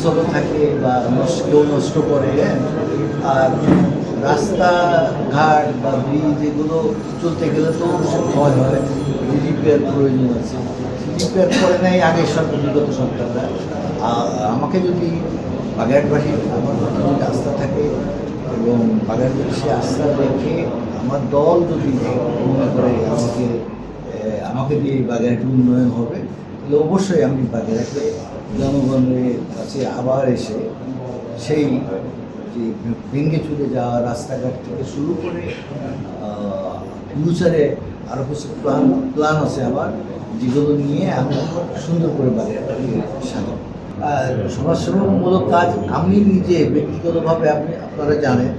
গোসলও থাকে বা নষ্ট, কেউ নষ্ট করে হ্যাঁ? আর রাস্তাঘাট বা ব্রিজ এগুলো চলতে গেলে তো ক্ষয় হয়। রিপেয়ার প্রয়োজন আছে। রিপেয়ার করে নেয় আগের সরকার বিগত সরকাররা। আর আমাকে যদি বাগেরহাটবাসী, আমার প্রতি যদি আস্থা থাকে এবং বাগেরহাটবাসী সে আস্থা রেখে আমার দল যদি মনে করে আমাকে আমাকে দিয়ে বাগেরহাটে উন্নয়ন হবে, তাহলে অবশ্যই আমি বাগেরহাটে জনগণের কাছে আবার এসে সেই যে ভেঙে চলে যাওয়া রাস্তাঘাট থেকে শুরু করে ফিউচারে আরও কিছু প্ল্যান প্ল্যান আছে আমার যেগুলো নিয়ে আমি সুন্দর করে বাগেরহাটকে সাজাবো। আর সমাজসেবামূলক কাজ আমি নিজে ব্যক্তিগতভাবে আপনি, আপনারা জানেন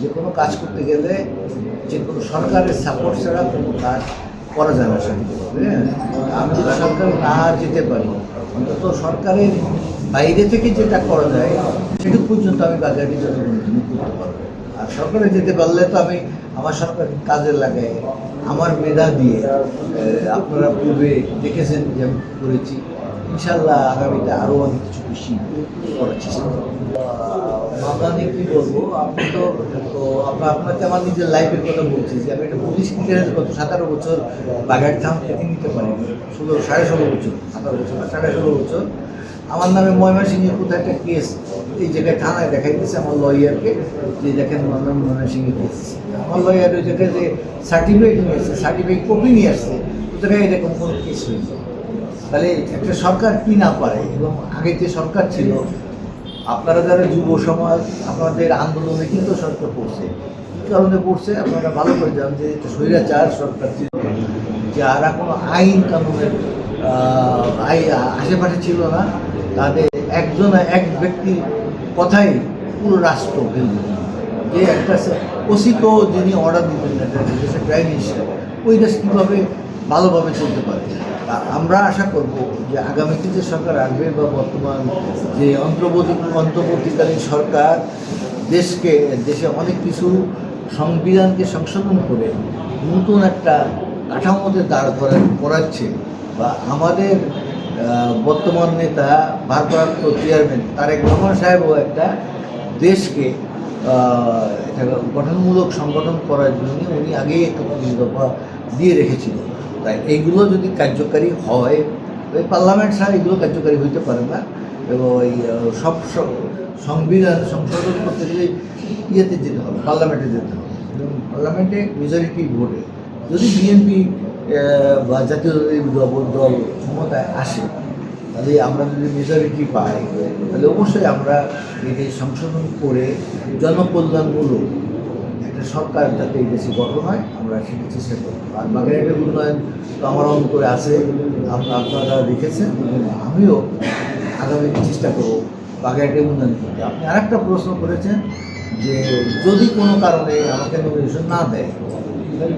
যে কোনো কাজ করতে গেলে যে কোনো সরকারের সাপোর্ট ছাড়া কোনো কাজ করা যায় না হ্যাঁ? আমি যদি সরকারে না যেতে পারি। অন্তত সরকারের বাইরে থেকে যেটা করা যায়, সেটুকু পর্যন্ত আমি জনগণের জন্য করতে পারব। আর সরকারে যেতে পারলে তো আমি আমার সরকার কাজে লাগাই, আমার মেধা দিয়ে আপনারা পূর্বে দেখেছেন যে আমি করেছি। ইনশাল্লাহ আগামীতে আরও অনেক কিছু বেশি করার চেষ্টা বাগানে কি বলব? আপনি তো তো আপনার আপনাকে আমার নিজের লাইফের কথা বলছি যে আমি একটা পুলিশ ক্লিয়ারেন্স গত সতেরো বছর বাগার থাম থেকে নিতে পারি ষোলো, সাড়ে ষোলো বছর, সতেরো বছর না, সাড়ে ষোলো বছর। আমার নামে ময়মনসিংহের কোথাও একটা কেস এই জায়গায় থানায় দেখাই দিয়েছে আমার লয়ারকে যে দেখেন আমার নাম ময়মনসিংহের কেস আমার লয়ার ওই জায়গায় যে সার্টিফিকেট নিয়ে আসছে সার্টিফিকেট কপি নিয়ে আসছে জায়গায় এরকম কোনো কেস হয়েছে তাহলে একটা সরকার কি না পারে এবং আগে যে সরকার ছিল আপনারা যারা যুব সমাজ, আপনাদের আন্দোলনে কিন্তু সরকার পড়ছে। কী কারণে পড়ছে? আপনারা ভালো করে জানেন যে স্বৈরাচার সরকার যারা কোনো আইন কানুনের আশেপাশে ছিল না। তাদের একজন এক ব্যক্তির কথাই পুরো রাষ্ট্র কিন্তু যে একটা ওসিকেও যিনি অর্ডার দিতেন একটা দেশের প্রাইম মিনিস্টার ওই দেশ কীভাবে ভালোভাবে চলতে পারে। আমরা আশা করব যে আগামীতে যে সরকার আসবে বা বর্তমান যে অন্তর্বর্তী, অন্তর্বর্তীকালীন সরকার দেশকে, দেশে অনেক কিছু সংবিধানকে সংশোধন করে নতুন একটা কাঠামোতে দাঁড় করা, করাচ্ছে বা আমাদের বর্তমান নেতা, ভারপ্রাপ্ত চেয়ারম্যান তারেক রহমান সাহেবও একটা দেশকে গঠনমূলক সংগঠন করার জন্য উনি আগেই একটা দফা দিয়ে রেখেছিল তাই এইগুলো যদি কার্যকারী হয়, ওই পার্লামেন্ট ছাড়া এগুলো কার্যকারী হইতে পারে না। এবং ওই সব সব সংবিধান সংশোধন করতে গেলে ইয়েতে যেতে হবে, পার্লামেন্টে যেতে হবে। এবং পার্লামেন্টে মেজরিটি ভোটে যদি বিএনপি বা জাতীয় দল ক্ষমতায় আসে, তাহলে আমরা যদি মেজরিটি পাই, তাহলে অবশ্যই আমরা এটি সংশোধন করে জনকল্যাণমূলক একটা সরকার যাতে এই দেশে গঠন হয়, আমরা সেটা চেষ্টা করব। আর বাগেরহাটের উন্নয়ন তো আমার অন্তরে আছে আপ- আপনারা দেখেছেন, আমিও আগামী চেষ্টা করব বাগেরহাটের উন্নয়ন করতে। আপনি আরেকটা প্রশ্ন করেছেন যে যদি কোনো কারণে আমাকে নমিনেশন না দেয়,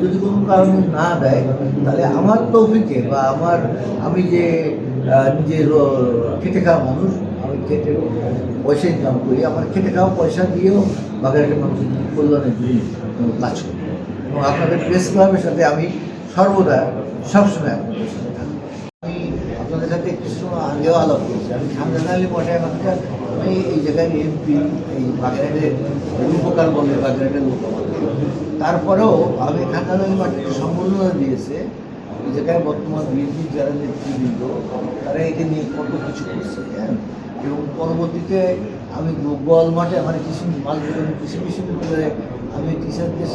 যদি কোনো কারণে না দেয়, তাহলে আমার তৌফিকে বা আমার আমি যে নিজে খেটে খাওয়া মানুষ, আমি খেটে পয়সা ইনকাম করি, আমার খেটে খাওয়া পয়সা দিয়েও বাগেরহাটের মানুষের কল্যাণের জন্য কাজ। করি এবং আপনাদের প্রেস ক্লাবের সাথে আমি সর্বদা সবসময় আপনাদের সাথে থাকি। আমি আপনাদের সাথে সময় আগেও আলাপ করেছি। আমি খানজান আলী মশাই এখানকার আমি এই জায়গায় এমপি এই বাগেরহাটের রূপকার বলে বাগেরহাটের তারপরেও আমি খানজান আলী মাটিকে সম্বর্ধনা দিয়েছে। এই জায়গায় বর্তমান বিএনপি যারা নেতৃবৃন্দ, তারা একে নিয়ে কত কিছু করছে হ্যাঁ? এবং পরবর্তীতে আমি গোয়াল মাঠে আমার কৃষি মালবেগম কৃষি বিশ্ববিদ্যালয়ে আমি টিচারদের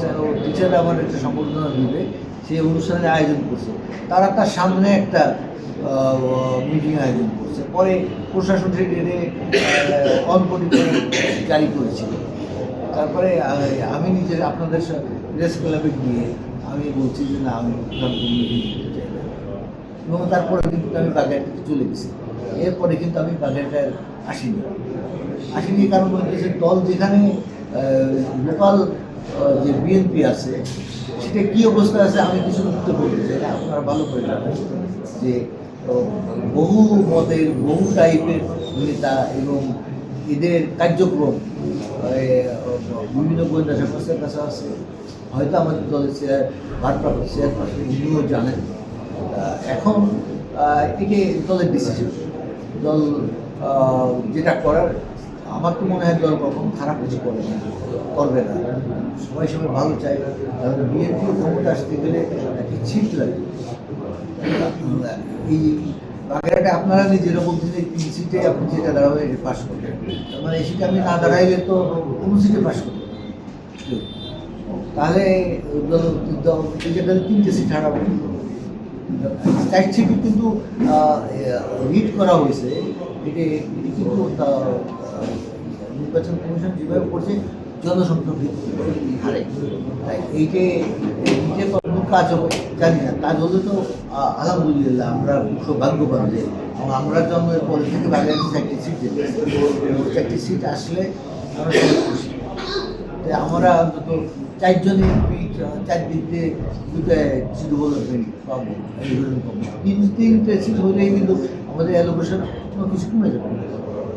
টিচাররা আমার একটা সম্বর্ধনা দিবে, সেই অনুষ্ঠানের আয়োজন করছে। তারা তার সামনে একটা মিটিং আয়োজন করছে। পরে প্রশাসন থেকে অনপটি জারি করেছিল। তারপরে আমি নিজের আপনাদের প্রেস ক্লাবে গিয়ে আমি বলছি যে না, আমি মিটিং এবং তারপরে কিন্তু আমি বাগেরহাট চলে গেছি। এরপরে কিন্তু আমি বাগেরহাট আসিনি। আসিনি কারণ হচ্ছে দল যেখানে লোকাল যে বিএনপি আছে, সেটা কী অবস্থা আছে আমি কিছু উত্তর বলতে চাই না, আপনারা ভালো করে জানেন যে বহু মতের, বহু টাইপের নেতা এবং এদের কার্যক্রম বিভিন্ন গোয়েন্দা সংস্থার কাছে আছে। হয়তো আমাদের দলের চেয়ার ভারপ্রাপ্ত চেয়ারপারসন উনিও জানেন। এখন এটি দলের ডিসিশন দল যেটা করার, আমার তো মনে হয় দল কখন খারাপ কিছু করে না, করবে না। সবাই সবাই ভালো চাই। কারণ বিএনপি ক্ষমতা আসতে গেলে একটা ছিট লাগে। এই বাগেরহাটে আপনারা নিজেরা বলছেন এই তিন সিটে আপনি যেটা দাঁড়াবে, এটা পাস করবেন তার মানে এই সিটে আমি না দাঁড়াইলে তো কোনো সিটে পাস করব না। কেউ। তাহলে ক্রিকেটারে তিনটে সিট হারাবো। সিটে কিন্তু রিড করা হয়েছে। এটি কিন্তু নির্বাচন কমিশন যেভাবে করছে জনসংখ্যা ভিত্তিক হারে। তাই এইটে এইটে কাজ হবে, জানি না। কাজ হলে তো আলহামদুলিল্লাহ আমরা খুব সৌভাগ্যবান যে আম- আমরা জন্মের পরে থেকে বাগেরহাটে চারটি সিট চারটি সিট আসলে আমরা আমরা অন্তত চারজনে এমপি চার দিয়ে দুটো সিট পাবো অ্যালোকেশন পাবো। তিন, তিনটে সিট হলেই কিন্তু আমাদের অ্যালোকেশন কিছু কমে যাবে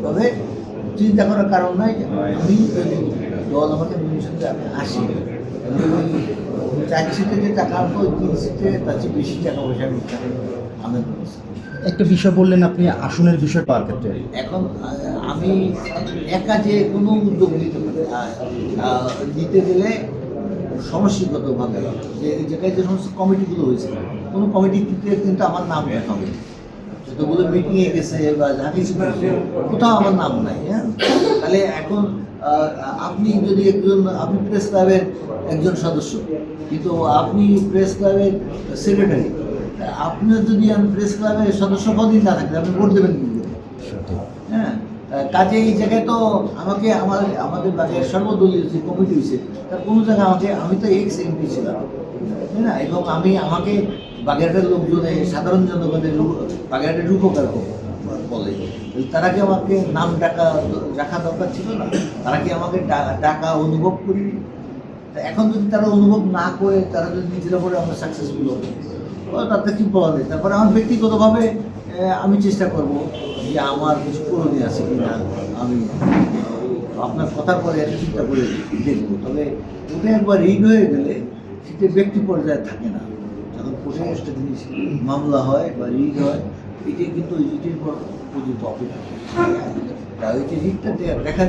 তবে চিন্তা করার কারণ নাই, আমি যদি দল আমাকে আমি আসি। চার সিটে যে টাকা আনব, তিন সিটে তার চেয়ে বেশি টাকা পয়সা আমি আমের করেছি একটা বিষয় বললেন আপনি, আসনের বিষয় পাওয়ার ক্ষেত্রে। এখন আমি একা যে কোনো উদ্যোগ নিতে পারি নিতে গেলে সমষ্টিগতভাবে যে জায়গায় যে সমস্ত কমিটিগুলো হয়েছে, কোনো কমিটিতে কিন্তু আমার নাম লেখা হবে। যতগুলো মিটিংয়ে গেছে বা যা কিছু কোথাও আমার নাম নাই হ্যাঁ? তাহলে এখন আপনি যদি একজন, আপনি প্রেস ক্লাবের একজন সদস্য, কিন্তু আপনি প্রেস ক্লাবের সেক্রেটারি আপনার যদি আমি প্রেস ক্লাবের সদস্য পদই না থাকে আপনি ভোট দেবেন কি করে? হ্যাঁ? কাজে এই জায়গায় তো আমাকে আমার আমাদের বাজার সর্বদলীয় যে কমিটি হয়েছে তার কোনো জায়গায় আমাকে আমি তো এক্স এমপি ছিলাম। তাই না? এবং আমি আমাকে বাগেরহাটের লোকজনে সাধারণ জনগণের বাগেরহাটের রূপকার বলে। তারা কি আমাকে নাম ডাকা রাখা দরকার ছিল না? তারা কি আমাকে ডাকা অনুভব করিনি? তা এখন যদি তারা অনুভব না করে তারা যদি নিজের উপরে আমরা সাকসেসফুল হবে তাতে কি বলা যায়? তারপরে আমার ব্যক্তিগতভাবে আমি চেষ্টা করব যে আমার কিছু করণীয় আছে কি না আমি, আপনার কথার পরে একটা চিন্তা করে দেখব। তবে ওটা একবার রিড হয়ে গেলে সেটা ব্যক্তি পর্যায়ে থাকে না। যখন একটা জিনিস মামলা হয় বা রিড হয়, এটা কিন্তু ইটের পর পর্যন্ত অপেক্ষা ওই যে রিডটা দেখা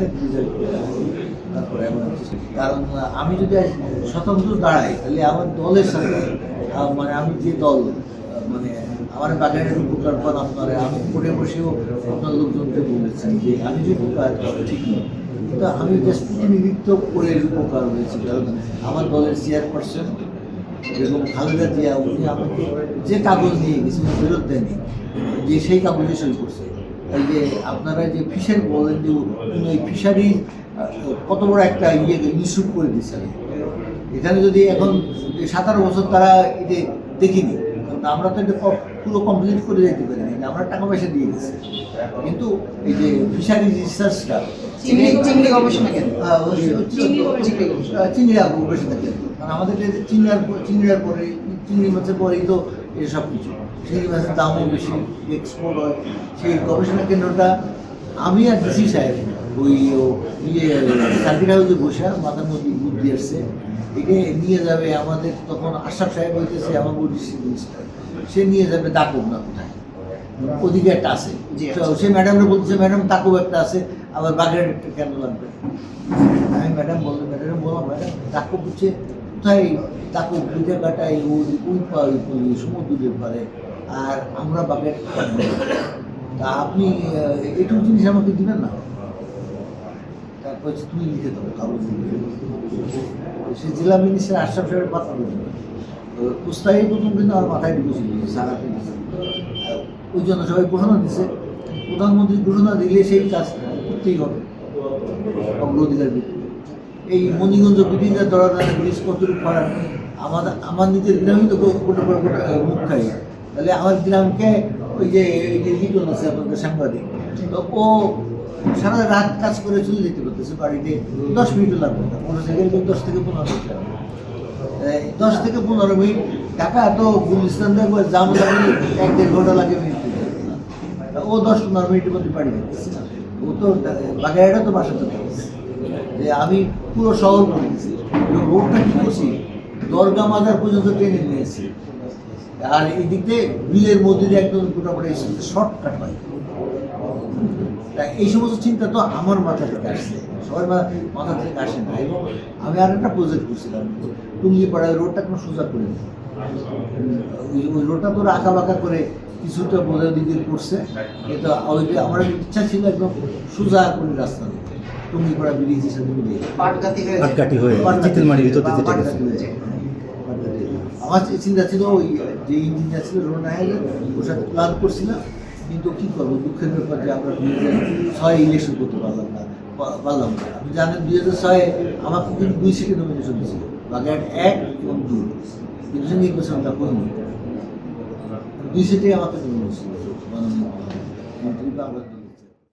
তারপরে কারণ আমি যদি স্বতন্ত্র দাঁড়াই, তাহলে আমার দলের সাথে মানে আমি যে দল মানে আমার বাগানের উপকার পর আপনারা, আমি কোর্টে বসেও আপনার লোকজনকে বলেছেন যে আমি যে উপকার ঠিক নয় কিন্তু আমি জাস্ট প্রতিনিধিত্ব করে উপকার হয়েছি, কারণ আমার দলের চেয়ারপারসন এবং খালেদা জিয়া, উনি আমাকে যে কাগজ নিয়ে গেছে ফেরত দেয়নি, যে সেই কাগজে সই করছে। এই যে আপনারা যে ফিশারি বলেন যে ওই ফিশারি কত বড় একটা ইয়ে ইনস্টিটিউট করে দিয়েছেন। এখানে যদি এখন সতেরো বছর তারা এটা দেখিনি আমরা তো এটা পুরো কমপ্লিট করে যেতে পারিনি আমরা টাকা পয়সা দিয়ে গেছি কিন্তু এই যে ফিশারি রিসার্চটা চিংড়ি গবেষণা কেন্দ্র। হ্যাঁ, চিংড়ি গবেষণা কারণ আমাদের যে চিংড়ার পরে চিংড়ি মাছের পরেই তো এসব কিছু। চিংড়ি মাছের দামও বেশি এক্সপোর্ট হয়। সেই গবেষণা কেন্দ্রটা আমি আর ডিসি সাহেব ওই ও ইয়ে সার্কিট হাউসে বসে মাথার মধ্যে বুদ্ধি আসছে। এটা নিয়ে যাবে আমাদের তখন আশরাফ সাহেব হইতেছে আমার মিনিস্টার সে নিয়ে যাবে দাকুব না কোথায়? ওদিকে একটা আছে। আচ্ছা। সে ম্যাডামরা বলতেছে ম্যাডাম তাকুব একটা আছে আবার বাগের একটা কেন লাগবে? আমি ম্যাডাম বললাম ম্যাডাম বললাম ম্যাডাম তাকুব হচ্ছে কোথায়? তাকুব ওই জায়গাটায় ওই ওই পা- ওই সমুদ্রের পারে আর আমরা বাগের তা আপনি এটুকু জিনিস আমাকে দিবেন না? তারপর তুমি লিখে দেবো কাগজ লিখে দেবো। সে জেলা মিনিস্টার আশরাফ সাহেবের পাত্র কুস্তাই প্রথম কিন্তু আমার মাথায় ঢুকেছিল সারা ওই জন্য সবাই ঘোষণা দিছে। প্রধানমন্ত্রী ঘোষণা দিলে সেই কাজ করতেই হবে। অগ্রাধিকার ভিত্তিতে এই মণিগঞ্জ ব্রিটিশরা ধরা ধরা ব্রিজ কতটুকু করার আমাদের আমার নিজের গ্রামই তো মুখ খাই তাহলে আমার গ্রামকে ওই যে লিটন আছে আপনাদের সাংবাদিক, তো ও সারা রাত কাজ করে চলে যেতে পারতেছে বাড়িতে, দশ মিনিটও লাগবে না মোটর সাইকেল দশ থেকে পনেরো মিনিট লাগবে। দশ থেকে পনেরো মিনিট ঢাকা তো গুলিস্তান দেখব, জাম লাগলে এক দেড় ঘণ্টা লাগে মিনিট। ও দশ পনেরো মিনিটের মধ্যে বাড়ি যাচ্ছে ও তো, বাগেরহাটা তো বাসাতে থাকে যে আমি পুরো শহর এবং রোডটা কী করছি? দরগা মাজার পর্যন্ত ট্রেনে নিয়েছি আর এই দিক দিয়ে বিলের মধ্যে একদম মোটামুটি শর্টকাট হয়। তা এই সমস্ত চিন্তা তো আমার মাথা থেকে আসছে। সবার মাথা থেকে আসে না। এবং আমি আর একটা প্রজেক্ট করছিলাম। টুঙ্গিপাড়ায় রোডটা কোনো সোজা করে দিই। ওই রোডটা তো আঁকা বাঁকা করে কিছুটা বোঝা দিকে করছে এটা ওইটা আমার ইচ্ছা ছিল একদম সোজা করে রাস্তা দিতে টুঙ্গিপাড়া ব্রিজ হিসেবে দিয়ে পাটগাতি হয়ে আটকাটি হয়ে চিতলমারি যেতে গেছে। আমার চিন্তা ছিল ওই যে ইঞ্জিনিয়ার ছিল রোনায়ের ওর সাথে প্ল্যান করছিলাম। কিন্তু কী করব? দুঃখের ব্যাপার যে আমরা দুই হাজার ছয় ইলেকশন করতে পারলাম না পারলাম না। আপনি জানেন দুই হাজার ছয়ে আমাকে কিন্তু দুই সিটে নমিনেশন দিয়েছিল বাগেরহাট এক এবং দুই। কিন্তু নির্বাচনটা করিনি দুই সিটে আমাকে নমিনেশন ছিল